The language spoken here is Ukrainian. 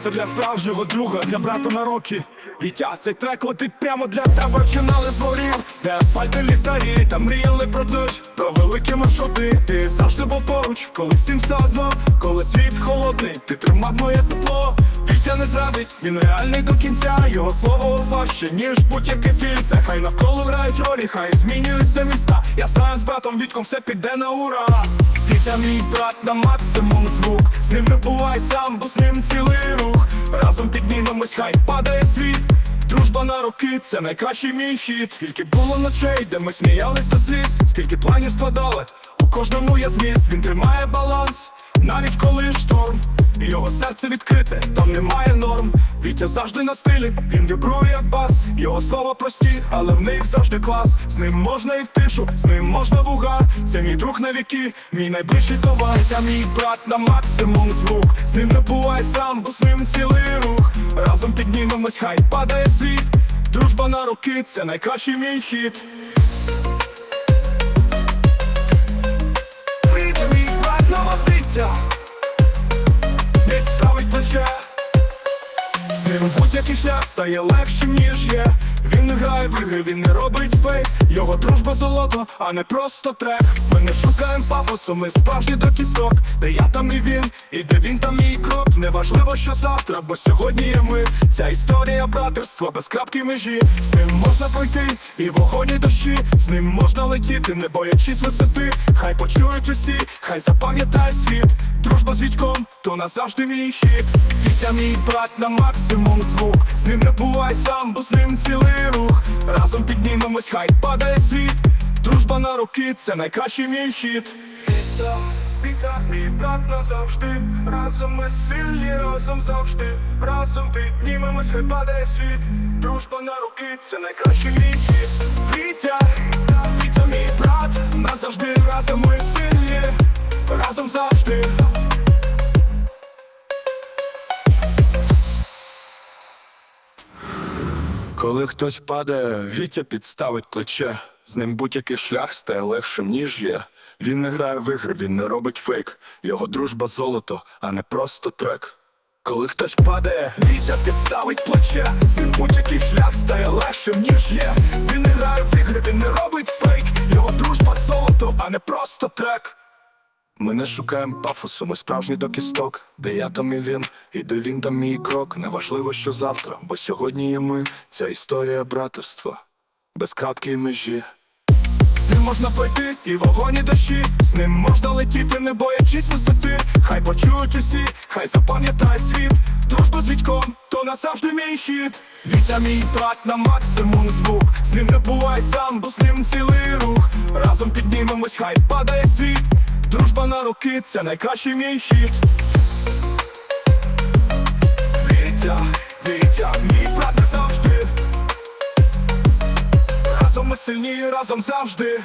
Це для справжнього друга, для брата на роки. Вітя, цей трек летить прямо для тебе Починали з дворів, де асфальти лісарі Та мріяли про дощ, про великі маршрути Ти завжди був поруч, коли всім все одно Коли світ холодний, ти тримав моє тепло. Вітя не зрадить, він реальний до кінця Його слово важче, ніж будь-який фільм. Хай навколо грають ролі, хай змінюються міста. Я знаю з братом Вітком все піде на ура. Вітя мій брат на максимум звук. З ним не бувай сам, бо з ним цілий рух. Разом піднімемось, хай падає роки, це найкращий мій хід. Скільки було ночей, де ми сміялись до сліз. Скільки планів складали, у кожному є зміст. Він тримає баланс, навіть коли шторм. Його серце відкрите, там немає норм. Вітя завжди на стилі, він вібрує як бас. Його слова прості, але в них завжди клас. З ним можна і в тишу, з ним можна в угар. Це мій друг на віки, мій найближчий товар. Та мій брат на максимум звук. З ним не бувай сам, бо з ним цілий рух. Разом піднімемось, хай падає світ Дружба на руки це найкращий мій хід. Прийде мій брат наводиться Підставить плече. З ним будь-який шлях стає легшим, ніж є в ігри, він не робить фейк. Його дружба золото, а не просто трек. Ми не шукаємо пафосу, ми справжні до кісток. Де я там і він, і де він там мій крок. Неважливо, що завтра, бо сьогодні є ми Ця історія братерства без крапки межі. З ним можна пройти і вогонь і дощі. З ним можна летіти, не боячись висоти. Хай почують усі, хай запам'ятає світ. Дружба з Вітьком, то назавжди мій хід. Вітя мій брат на максимум звук ним не бувай сам, бо з ним цілий рух. Разом піднімемось, хай падає світ. Дружба на руки, це найкращий мій хід. Віта, мій брат назавжди. Разом ми сильні, разом завжди. Разом піднімемось, хай падає світ. Дружба на руки, це найкращий мій хід. Вітя, Коли хтось падає, Вітя підставить плече. З ним будь-який шлях стає легшим, ніж є. Він не грає в ігри, він не робить фейк. Його дружба золото, а не просто трек. Коли хтось падає, Вітя підставить плече. З ним будь-який шлях стає легшим, ніж є. Він не грає в ігри, він не робить фейк. Його дружба золото, а не просто трек. Ми не шукаємо пафосу, ми справжні до кісток, де я там і він, і де він там мій крок. Неважливо, що завтра, бо сьогодні є ми. Ця історія братерства, без кратки межі. З ним можна пройти і вогонь і дощі. З ним можна летіти, не боячись висоти. Хай почують усі, хай запам'ятає світ. Дружба з Вітьком, то назавжди мій хід. Вітя мій брат на максимум звук. З ним не бувай сам, бо з ним цілий рух. Разом піднімемось, хай падає На роки, це найкращий мій хіт Вітя, Вітя, мій брат назавжди. Разом ми сильні, разом завжди